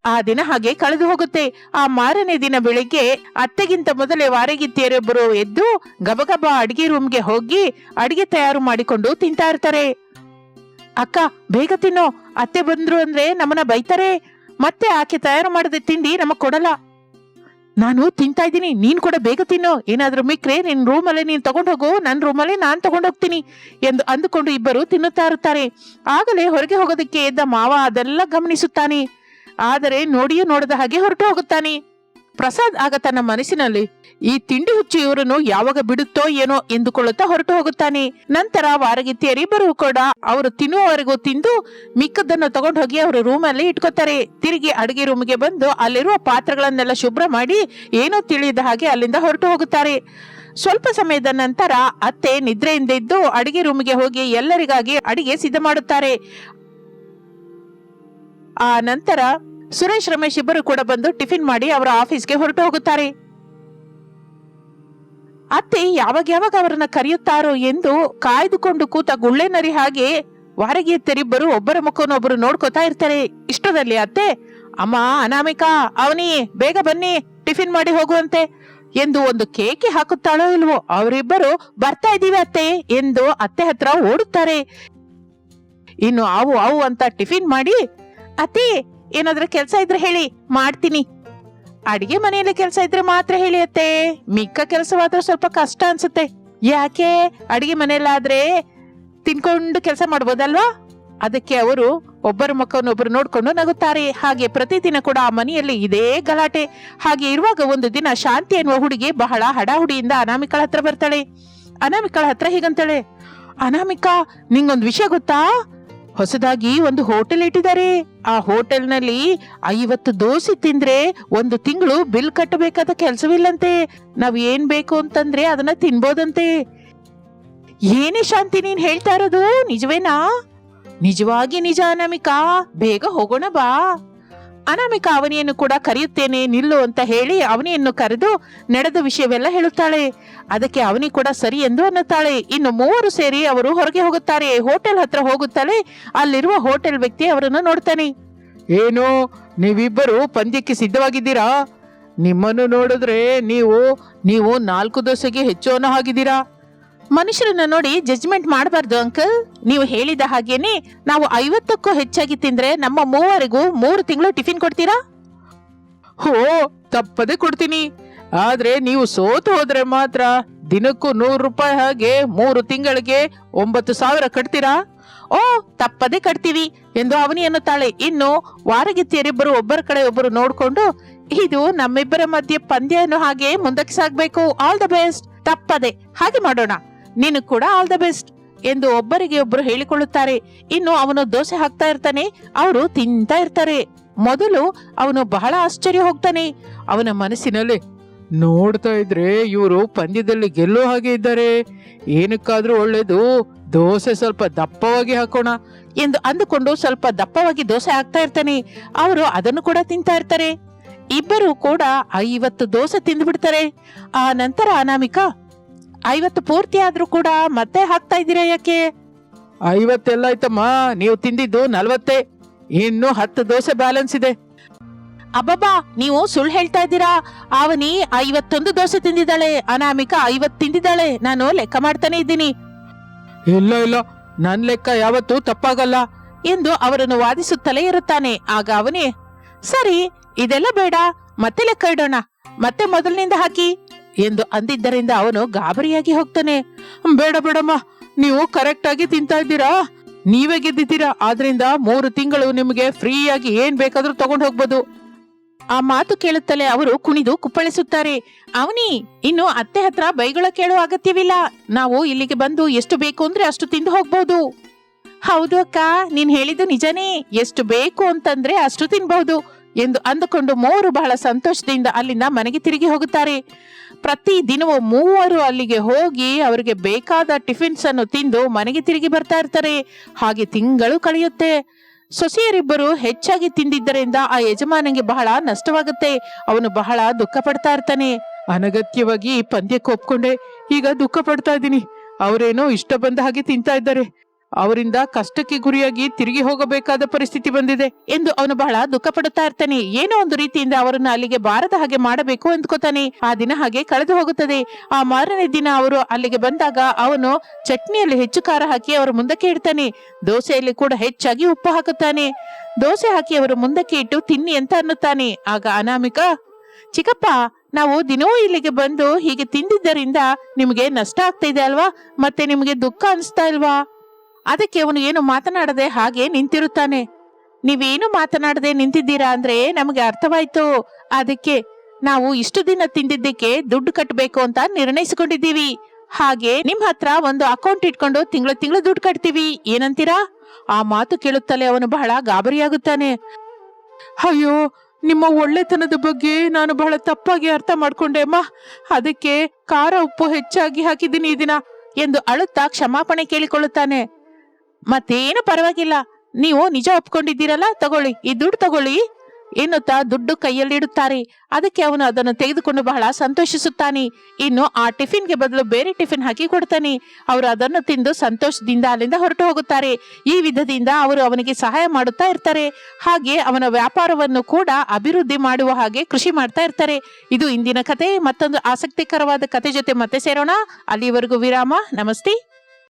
ಆ ದಿನ ಹಾಗೆ ಕಳೆದು ಹೋಗುತ್ತೆ. ಆ ಮಾರನೇ ದಿನ ಬೆಳಿಗ್ಗೆ ಅತ್ತೆಗಿಂತ ಮೊದಲೇ ವಾರಗಿತ್ತಿಯರೊಬ್ಬರು ಎದ್ದು ಗಬಗಬ ಅಡಿಗೆ ರೂಮ್ಗೆ ಹೋಗಿ ಅಡಿಗೆ ತಯಾರು ಮಾಡಿಕೊಂಡು ತಿಂತಾ ಇರ್ತಾರೆ. ಅಕ್ಕ, ಬೇಗ ತಿನ್ನೋ. ಅತ್ತೆ ಬಂದ್ರು ಅಂದ್ರೆ ನಮ್ಮನ್ನ ಬೈತಾರೆ. ಮತ್ತೆ ಆಕೆ ತಯಾರು ಮಾಡಿದ ತಿಂಡಿ ನಮಗ್ ಕೊಡಲ್ಲ. ನಾನು ತಿಂತಾ ಇದ್ದೀನಿ. ನೀನ್ ಕೂಡ ಬೇಗ ತಿನ್ನು. ಏನಾದ್ರೂ ಮಿಕ್ರೆ ನಿನ್ ರೂಮಲ್ಲೇ ನೀನ್ ತಗೊಂಡ್ ಹೋಗು ನನ್ ರೂಮಲ್ಲಿ ನಾನ್ ತಗೊಂಡೋಗ್ತೀನಿ. ಎಂದು ಅಂದುಕೊಂಡು ಇಬ್ಬರು ತಿನ್ನುತ್ತಾ ಇರುತ್ತಾರೆ. ಆಗಲೇ ಹೊರಗೆ ಹೋಗೋದಕ್ಕೆ ಎದ್ದ ಮಾವ ಅದೆಲ್ಲ ಗಮನಿಸುತ್ತಾನೆ. ಆದರೆ ನೋಡಿಯೂ ನೋಡದ ಹಾಗೆ ಹೊರಟು ಹೋಗುತ್ತಾನೆ. ಪ್ರಸಾದ್ ಆಗ ತನ್ನ ಮನಸ್ಸಿನಲ್ಲಿ ಈ ತಿಂಡಿ ಹುಚ್ಚು ಇವರನ್ನು ಯಾವಾಗ ಬಿಡುತ್ತೋ ಏನೋ ಎಂದುಕೊಳ್ಳುತ್ತಾ ಹೊರಟು ಹೋಗುತ್ತಾನೆ. ನಂತರ ವಾರಗಿತ್ತಿಯರಿಬ್ಬರು ಕೂಡ ಅವರು ತಿನ್ನುವವರೆಗೂ ತಿಂದು ಮಿಕ್ಕದ್ದನ್ನು ತಗೊಂಡು ಹೋಗಿ ಅವರ ರೂಮಲ್ಲಿ ಇಟ್ಕೋತಾರೆ. ತಿರುಗಿ ಅಡುಗೆ ರೂಮ್ಗೆ ಬಂದು ಅಲ್ಲಿರುವ ಪಾತ್ರೆಗಳನ್ನೆಲ್ಲ ಶುಭ್ರ ಮಾಡಿ ಏನೋ ತಿಳಿಯದ ಹಾಗೆ ಅಲ್ಲಿಂದ ಹೊರಟು ಹೋಗುತ್ತಾರೆ. ಸ್ವಲ್ಪ ಸಮಯದ ನಂತರ ಅತ್ತೆ ನಿದ್ರೆಯಿಂದ ಇದ್ದು ಅಡಿಗೆ ರೂಮ್ಗೆ ಹೋಗಿ ಎಲ್ಲರಿಗಾಗಿ ಅಡಿಗೆ ಸಿದ್ಧ ಮಾಡುತ್ತಾರೆ. ಆ ನಂತರ ಸುರೇಶ್ ರಮೇಶ್ ಇಬ್ಬರು ಕೂಡ ಬಂದು ಟಿಫಿನ್ ಮಾಡಿ ಅವರ ಆಫೀಸ್ಗೆ ಹೊರಟು ಹೋಗುತ್ತಾರೆ. ಅತ್ತೆ ಯಾವಾಗ ಯಾವಾಗ ಅವರನ್ನ ಕರೆಯುತ್ತಾರೋ ಎಂದು ಕಾಯ್ದುಕೊಂಡು ಕೂತ ಗುಳ್ಳೆನರಿ ಹಾಗೆ ವಾರಗಿಯತ್ತರಿಬ್ಬರು ಒಬ್ಬರ ಮುಖವನ್ನು ಒಬ್ಬರು ನೋಡ್ಕೋತಾ ಇರ್ತಾರೆ. ಇಷ್ಟದಲ್ಲಿ ಅತ್ತೆ, ಅಮ್ಮ, ಅನಾಮಿಕಾ, ಅವನಿ, ಬೇಗ ಬನ್ನಿ, ಟಿಫಿನ್ ಮಾಡಿ ಹೋಗುವಂತೆ ಎಂದು ಒಂದು ಕೇಕೆ ಹಾಕುತ್ತಾಳೋ ಇಲ್ವೋ ಅವರಿಬ್ಬರು ಬರ್ತಾ ಇದೀವಿ ಅತ್ತೆ ಎಂದು ಅತ್ತೆ ಹತ್ರ ಓಡುತ್ತಾರೆ. ಇನ್ನು ಅವು ಅವು ಅಂತ ಟಿಫಿನ್ ಮಾಡಿ ಅತ್ತೆ ಏನಾದ್ರೂ ಕೆಲಸ ಇದ್ರೆ ಹೇಳಿ, ಮಾಡ್ತೀನಿ. ಅಡಿಗೆ ಮನೆಯಲ್ಲಿ ಕೆಲಸ ಇದ್ರೆ ಮಾತ್ರ ಹೇಳಿ ಅತ್ತೆ ಮಿಕ್ಕ ಕೆಲಸವಾದ್ರೆ ಸ್ವಲ್ಪ ಕಷ್ಟ ಅನ್ಸುತ್ತೆ. ಯಾಕೆ? ಅಡಿಗೆ ಮನೆಯಲ್ಲಾದ್ರೆ ತಿನ್ಕೊಂಡು ಕೆಲಸ ಮಾಡ್ಬೋದಲ್ವಾ? ಅದಕ್ಕೆ ಅವರು ಒಬ್ಬರ ಮುಖವನ್ನೊಬ್ಬರು ನೋಡ್ಕೊಂಡು ನಗುತ್ತಾರೆ. ಹಾಗೆ ಪ್ರತಿದಿನ ಕೂಡ ಆ ಮನೆಯಲ್ಲಿ ಇದೇ ಗಲಾಟೆ. ಹಾಗೆ ಇರುವಾಗ ಒಂದು ದಿನ ಶಾಂತಿ ಎನ್ನುವ ಹುಡುಗಿ ಬಹಳ ಹಡಾಹುಡಿಯಿಂದ ಅನಾಮಿಕಳ ಹತ್ರ ಬರ್ತಾಳೆ. ಅನಾಮಿಕಳ ಹತ್ರ ಹೀಗಂತಾಳೆ. ಅನಾಮಿಕಾ, ನಿಂಗೊಂದು ವಿಷಯ ಗೊತ್ತಾ? ಹೊಸದಾಗಿ ಒಂದು ಹೋಟೆಲ್ ಇಟ್ಟಿದ್ದಾರೆ. ಆ ಹೋಟೆಲ್ನಲ್ಲಿ ಐವತ್ತು ದೋಸೆ ತಿಂದ್ರೆ ಒಂದು ತಿಂಗಳು ಬಿಲ್ ಕಟ್ಟಬೇಕಾದ ಕೆಲಸವಿಲ್ಲಂತೆ. ನಾವ್ ಏನ್ ಬೇಕು ಅಂತಂದ್ರೆ ಅದನ್ನ ತಿನ್ಬೋದಂತೆ. ಏನೇ ಶಾಂತಿ ನೀನ್ ಹೇಳ್ತಾ ಇರೋದು, ನಿಜವೇನಾ? ನಿಜವಾಗಿ ನಿಜ ಅನಾಮಿಕಾ, ಬೇಗ ಹೋಗೋಣ ಬಾ. ಅನಾಮಿಕಾ ಅವನಿಯನ್ನು ಕೂಡ ಕರೆಯುತ್ತೇನೆ, ನಿಲ್ಲು ಅಂತ ಹೇಳಿ ಅವನಿಯನ್ನು ಕರೆದು ನಡೆದ ವಿಷಯವೆಲ್ಲ ಹೇಳುತ್ತಾಳೆ. ಅದಕ್ಕೆ ಅವನಿ ಕೂಡ ಸರಿ ಎಂದು ಅನ್ನುತ್ತಾಳೆ. ಇನ್ನು ಮೂವರು ಸೇರಿ ಅವರು ಹೊರಗೆ ಹೋಗುತ್ತಾರೆ. ಹೋಟೆಲ್ ಹತ್ರ ಹೋಗುತ್ತಾಳೆ ಅಲ್ಲಿರುವ ಹೋಟೆಲ್ ವ್ಯಕ್ತಿ ಅವರನ್ನು ನೋಡ್ತಾನೆ ಏನು? ನೀವಿಬ್ಬರು ಪಂದ್ಯಕ್ಕೆ ಸಿದ್ಧವಾಗಿದ್ದೀರಾ? ನಿಮ್ಮನ್ನು ನೋಡಿದ್ರೆ ನೀವು ನೀವು ನಾಲ್ಕು ದೋಸೆಗೆ ಹೆಚ್ಚು ಅನ್ನೋ ಹಾಗಿದ್ದೀರಾ? ಮನುಷ್ಯರನ್ನ ನೋಡಿ ಜಜ್ಮೆಂಟ್ ಮಾಡಬಾರ್ದು ಅಂಕಲ್ ನೀವು ಹೇಳಿದ ಹಾಗೇನೆ ನಾವು ಐವತ್ತಕ್ಕೂ ಹೆಚ್ಚಾಗಿ ತಿಂದ್ರೆ ನಮ್ಮ ಮೂವರಿಗೂ ಮೂರು ತಿಂಗಳು ಟಿಫಿನ್ ಕೊಡ್ತೀರಾ? ಹೋ, ತಪ್ಪದೆ ಕೊಡ್ತೀನಿ. ಆದ್ರೆ ನೀವು ಸೋತು ಹೋದ್ರೆ ಮಾತ್ರ ದಿನಕ್ಕೂ ನೂರು ರೂಪಾಯಿ ಹಾಗೆ ಮೂರು ತಿಂಗಳಿಗೆ ಒಂಬತ್ತು ಸಾವಿರ ಕಟ್ತೀರಾ? ಓ, ತಪ್ಪದೆ ಕಟ್ತೀವಿ, ಎಂದು ಅವನಿ ಅನ್ನುತ್ತಾಳೆ. ಇನ್ನು ವಾರಗಿತ್ತಿಯರಿಬ್ಬರು ಒಬ್ಬರ ಕಡೆ ಒಬ್ಬರು ನೋಡಿಕೊಂಡು, ಇದು ನಮ್ಮಿಬ್ಬರ ಮಧ್ಯೆ ಪಂದ್ಯ ಅನ್ನೋ ಹಾಗೆ ಮುಂದಕ್ಕೆ ಸಾಗಬೇಕು. ಆಲ್ ದ ಬೆಸ್ಟ್ ತಪ್ಪದೆ. ಹಾಗೆ ಮಾಡೋಣ. ನೀನು ಕೂಡ ಆಲ್ ದ ಬೆಸ್ಟ್ ಎಂದು ಒಬ್ಬರಿಗೆ ಒಬ್ಬರು ಹೇಳಿಕೊಳ್ಳುತ್ತಾರೆ. ಇನ್ನು ಅವನು ದೋಸೆ ಹಾಕ್ತಾ ಇರ್ತಾನೆ ಅವರು ತಿಂತಾ ಇರ್ತಾರೆ. ಮೊದಲು ಅವನು ಬಹಳ ಆಶ್ಚರ್ಯ ಹೋಗ್ತಾನೆ. ಅವನ ಮನಸ್ಸಿನಲ್ಲಿ, ನೋಡ್ತಾ ಇದ್ರೆ ಇವರು ಪಂದ್ಯದಲ್ಲಿ ಗೆಲ್ಲೋ ಹಾಗೆ ಇದ್ದಾರೆ. ಏನಕ್ಕಾದ್ರೂ ಒಳ್ಳೇದು, ದೋಸೆ ಸ್ವಲ್ಪ ದಪ್ಪವಾಗಿ ಹಾಕೋಣ ಎಂದು ಅಂದುಕೊಂಡು ಸ್ವಲ್ಪ ದಪ್ಪವಾಗಿ ದೋಸೆ ಹಾಕ್ತಾ ಇರ್ತಾನೆ. ಅವರು ಅದನ್ನು ಕೂಡ ತಿಂತಾ ಇರ್ತಾರೆ. ಇಬ್ಬರು ಕೂಡ ಐವತ್ತು ದೋಸೆ ತಿಂದು ಬಿಡ್ತಾರೆ. ಆ ನಂತರ ಅನಾಮಿಕಾ ಐವತ್ತು ಪೂರ್ತಿ ಆದ್ರೂ ಕೂಡ ಮತ್ತೆ ಹಾಕ್ತಾ ಇದ್ದೀರಾ ಯಾಕೆ? ಐವತ್ತೆಲ್ಲ ಆಯ್ತಮ್ಮ ನೀವು ತಿಂದಿದ್ದು ನಲ್ವತ್ತೇ ಇನ್ನು ಹತ್ತು ದೋಸೆ ಬ್ಯಾಲೆನ್ಸ್ ಇದೆ. ಅಬ್ಬಬ್ಬಾ ನೀವು ಸುಳ್ಳು ಹೇಳ್ತಾ ಇದ್ದೀರಾ? ಅವನಿ ಐವತ್ತೊಂದು ದೋಸೆ ತಿಂದಿದ್ದಾಳೆ ಅನಾಮಿಕ ಐವತ್ ತಿಂದಿದ್ದಾಳೆ ನಾನು ಲೆಕ್ಕ ಮಾಡ್ತಾನೆ ಇದ್ದೀನಿ. ಇಲ್ಲ ಇಲ್ಲ ನನ್ ಲೆಕ್ಕ ಯಾವತ್ತೂ ತಪ್ಪಾಗಲ್ಲ. ಎಂದು ಅವರನ್ನು ವಾದಿಸುತ್ತಲೇ ಇರುತ್ತಾನೆ. ಆಗ ಅವನೇ ಸರಿ ಇದೆಲ್ಲ ಬೇಡ ಮತ್ತೆ ಲೆಕ್ಕ ಇಡೋಣ ಮತ್ತೆ ಮೊದಲಿನಿಂದ ಹಾಕಿ. ಎಂದು ಅಂದಿದ್ದರಿಂದ ಅವನು ಗಾಬರಿಯಾಗಿ ಹೋಗ್ತಾನೆ. ಬೇಡ ಬೇಡಮ್ಮ, ನೀವು ಕರೆಕ್ಟ್ ಆಗಿ ತಿಂತಾ ಇದ್ದೀರಾ? ನೀವೇ ಗೆದ್ದಿದ್ದೀರಾ? ಆದ್ರಿಂದ ಮೂರು ತಿಂಗಳು ನಿಮಗೆ ಫ್ರೀಯಾಗಿ ಏನ್ ಬೇಕಾದ್ರೂ ತಗೊಂಡು ಹೋಗ್ಬೋದು. ಆ ಮಾತು ಕೇಳುತ್ತಲೇ ಅವರು ಕುಣಿದು ಕುಪ್ಪಳಿಸುತ್ತಾರೆ. ಅವನಿ, ಇನ್ನು ಅತ್ತೆ ಹತ್ರ ಬೈಗಳ ಕೇಳುವ ಅಗತ್ಯವಿಲ್ಲ. ನಾವು ಇಲ್ಲಿಗೆ ಬಂದು ಎಷ್ಟು ಬೇಕು ಅಂದ್ರೆ ಅಷ್ಟು ತಿಂದು ಹೋಗ್ಬೋದು. ಹೌದು ಅಕ್ಕ, ನೀನ್ ಹೇಳಿದ್ದು ನಿಜನೇ. ಎಷ್ಟು ಬೇಕು ಅಂತಂದ್ರೆ ಅಷ್ಟು ತಿನ್ಬಹುದು ಎಂದು ಅಂದುಕೊಂಡು ಮೂರು ಬಹಳ ಸಂತೋಷದಿಂದ ಅಲ್ಲಿಂದ ಮನೆಗೆ ತಿರುಗಿ ಹೋಗುತ್ತಾರೆ. ಪ್ರತಿ ದಿನವೂ ಮೂವರು ಅಲ್ಲಿಗೆ ಹೋಗಿ ಅವರಿಗೆ ಬೇಕಾದ ಟಿಫಿನ್ಸ್ ಅನ್ನು ತಿಂದು ಮನೆಗೆ ತಿರುಗಿ ಬರ್ತಾ ಇರ್ತಾರೆ. ಹಾಗೆ ತಿಂಗಳು ಕಳೆಯುತ್ತೆ. ಸೊಸೆಯರಿಬ್ಬರು ಹೆಚ್ಚಾಗಿ ತಿಂದಿದ್ದರಿಂದ ಆ ಯಜಮಾನನಿಗೆ ಬಹಳ ನಷ್ಟವಾಗುತ್ತೆ. ಅವನು ಬಹಳ ದುಃಖ ಪಡ್ತಾ ಇರ್ತಾನೆ. ಅನಗತ್ಯವಾಗಿ ಪಂದ್ಯಕ್ಕೆ ಒಪ್ಕೊಂಡೆ. ಈಗ ದುಃಖ ಪಡ್ತಾ ಇದ್ದೀನಿ. ಅವರೇನೋ ಇಷ್ಟ ಬಂದ ಹಾಗೆ ತಿಂತಾ ಇದ್ದಾರೆ. ಅವರಿಂದ ಕಷ್ಟಕ್ಕೆ ಗುರಿಯಾಗಿ ತಿರುಗಿ ಹೋಗಬೇಕಾದ ಪರಿಸ್ಥಿತಿ ಬಂದಿದೆ ಎಂದು ಅವನು ಬಹಳ ದುಃಖ ಪಡುತ್ತಾ ಇರ್ತಾನೆ. ಏನೋ ಒಂದು ರೀತಿಯಿಂದ ಅವರನ್ನು ಅಲ್ಲಿಗೆ ಬಾರದ ಹಾಗೆ ಮಾಡಬೇಕು ಅಂದ್ಕೋತಾನೆ. ಆ ದಿನ ಹಾಗೆ ಕಳೆದು ಹೋಗುತ್ತದೆ. ಆ ಮಾರನೇ ದಿನ ಅವರು ಅಲ್ಲಿಗೆ ಬಂದಾಗ ಅವನು ಚಟ್ನಿಯಲ್ಲಿ ಹೆಚ್ಚು ಖಾರ ಹಾಕಿ ಅವರ ಮುಂದಕ್ಕೆ ಇಡ್ತಾನೆ. ದೋಸೆಯಲ್ಲಿ ಕೂಡ ಹೆಚ್ಚಾಗಿ ಉಪ್ಪು ಹಾಕುತ್ತಾನೆ. ದೋಸೆ ಹಾಕಿ ಅವರು ಮುಂದಕ್ಕೆ ಇಟ್ಟು ತಿನ್ನಿ ಅಂತ ಅನ್ನುತ್ತಾನೆ. ಆಗ ಅನಾಮಿಕ, ಚಿಕ್ಕಪ್ಪ, ನಾವು ದಿನವೂ ಇಲ್ಲಿಗೆ ಬಂದು ಹೀಗೆ ತಿಂದಿದ್ದರಿಂದ ನಿಮಗೆ ನಷ್ಟ ಆಗ್ತಾ ಇದೆ ಅಲ್ವಾ? ಮತ್ತೆ ನಿಮಗೆ ದುಃಖ ಅನಿಸ್ತಾ ಇಲ್ವಾ? ಅದಕ್ಕೆ ಅವನು ಏನು ಮಾತನಾಡದೆ ಹಾಗೆ ನಿಂತಿರುತ್ತಾನೆ. ನೀವೇನು ಮಾತನಾಡದೆ ನಿಂತಿದ್ದೀರಾ ಅಂದ್ರೆ ನಮಗೆ ಅರ್ಥವಾಯ್ತು. ಅದಕ್ಕೆ ನಾವು ಇಷ್ಟು ದಿನ ತಿಂದಿದ್ದಕ್ಕೆ ದುಡ್ಡು ಕಟ್ಟಬೇಕು ಅಂತ ನಿರ್ಣಯಿಸಿಕೊಂಡಿದ್ದೀವಿ. ಹಾಗೆ ನಿಮ್ ಹತ್ರ ಒಂದು ಅಕೌಂಟ್ ಇಟ್ಕೊಂಡು ತಿಂಗಳು ತಿಂಗಳು ದುಡ್ಡು ಕಟ್ತೀವಿ. ಏನಂತೀರಾ? ಆ ಮಾತು ಕೇಳುತ್ತಲೇ ಅವನು ಬಹಳ ಗಾಬರಿಯಾಗುತ್ತಾನೆ. ಅಯ್ಯೋ, ನಿಮ್ಮ ಒಳ್ಳೆತನದ ಬಗ್ಗೆ ನಾನು ಬಹಳ ತಪ್ಪಾಗಿ ಅರ್ಥ ಮಾಡ್ಕೊಂಡೆ, ಅಮ್ಮ. ಅದಕ್ಕೆ ಖಾರ ಉಪ್ಪು ಹೆಚ್ಚಾಗಿ ಹಾಕಿದ್ದೀನಿ ಈ ದಿನ ಎಂದು ಅಳುತ್ತಾ ಕ್ಷಮಾಪಣೆ ಕೇಳಿಕೊಳ್ಳುತ್ತಾನೆ. ಮತ್ತೇನು ಪರವಾಗಿಲ್ಲ. ನೀವು ನಿಜ ಒಪ್ಕೊಂಡಿದ್ದೀರಲ್ಲ, ತಗೊಳ್ಳಿ. ಈ ದುಡ್ಡು ತಗೊಳ್ಳಿ ಎನ್ನುತ್ತಾ ದುಡ್ಡು ಕೈಯಲ್ಲಿಡುತ್ತಾರೆ ಅದಕ್ಕೆ ಅವನು ಅದನ್ನು ತೆಗೆದುಕೊಂಡು ಬಹಳ ಸಂತೋಷಿಸುತ್ತಾನೆ. ಇನ್ನು ಆ ಟಿಫಿನ್ಗೆ ಬದಲು ಬೇರೆ ಟಿಫಿನ್ ಹಾಕಿ ಕೊಡ್ತಾನೆ. ಅವರು ಅದನ್ನು ತಿಂದು ಸಂತೋಷದಿಂದ ಅಲ್ಲಿಂದ ಹೊರಟು ಹೋಗುತ್ತಾರೆ. ಈ ವಿಧದಿಂದ ಅವರು ಅವನಿಗೆ ಸಹಾಯ ಮಾಡುತ್ತಾ ಇರ್ತಾರೆ. ಹಾಗೆ ಅವನ ವ್ಯಾಪಾರವನ್ನು ಕೂಡ ಅಭಿವೃದ್ಧಿ ಮಾಡುವ ಹಾಗೆ ಕೃಷಿ ಮಾಡ್ತಾ ಇರ್ತಾರೆ. ಇದು ಇಂದಿನ ಕತೆ. ಮತ್ತೊಂದು ಆಸಕ್ತಿಕರವಾದ ಕತೆ ಜೊತೆ ಮತ್ತೆ ಸೇರೋಣ. ಅಲ್ಲಿವರೆಗೂ ವಿರಾಮ. ನಮಸ್ತೆ.